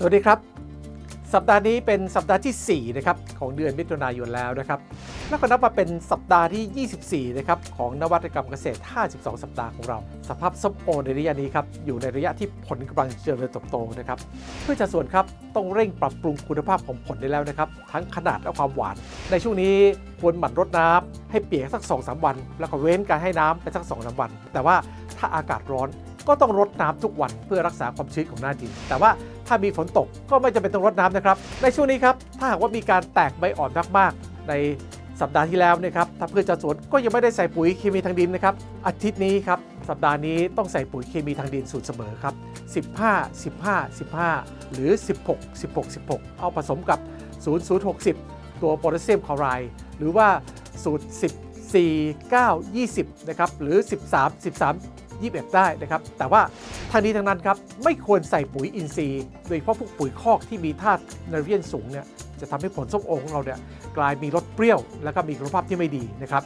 สวัสดีครับ สัปดาห์นี้เป็นสัปดาห์ที่ 4 นะครับ ของเดือนมิถุนายนแล้วนะครับ แล้วก็นับว่าเป็นสัปดาห์ที่ 24 นะครับ ของนวัตกรรมเกษตร 52 สัปดาห์ของเรา สภาพส้มโอในระยะนี้ครับ อยู่ในระยะที่ผลกำลังเจริญเติบโตนะครับ เพื่อจะส่วนครับ ต้องเร่งปรับปรุงคุณภาพของผลได้แล้วนะครับ ทั้งขนาดและความหวาน ในช่วงนี้ควรหมั่นรดน้ำให้เปียกสัก 2-3 วัน แล้วก็เว้นการให้น้ำไปสัก2-3วัน แต่ว่าถ้าอากาศร้อนก็ต้องรดน้ำทุกวันเพื่อรักษาความชื้นของหน้าดิน แต่ว่า ถ้ามีฝนตกก็ไม่จำเป็นต้องรดน้ำนะครับ ในช่วงนี้ครับ ถ้าหากว่ามีการแตกใบอ่อนมากๆ ในสัปดาห์ที่แล้วนะครับถ้าเพื่อจะสวนก็ยังไม่ได้ใส่ปุ๋ยเคมีทางดินนะครับ อาทิตย์นี้ครับ สัปดาห์นี้ต้องใส่ปุ๋ยเคมีทางดินสูตรเสมอครับ 15 15 15 หรือ 16 16 16 เอาผสมกับ 0 0 60 ตัวโพแทสเซียมคลอไรด์หรือว่าสูตร14 9 20 นะครับ หรือ 13 13 21 ได้นะครับ แต่ว่าทางนี้ทางนั้นครับไม่ควรใส่ปุ๋ยอินทรีย์โดยเฉพาะพวกปุ๋ยคอกที่มีธาตุนโตรเจนสูงเนี่ยจะทำให้ผลส้มโอของเราเนี่ยกลายมีรสเปรี้ยว แล้วก็มีคุณภาพที่ไม่ดีนะครับ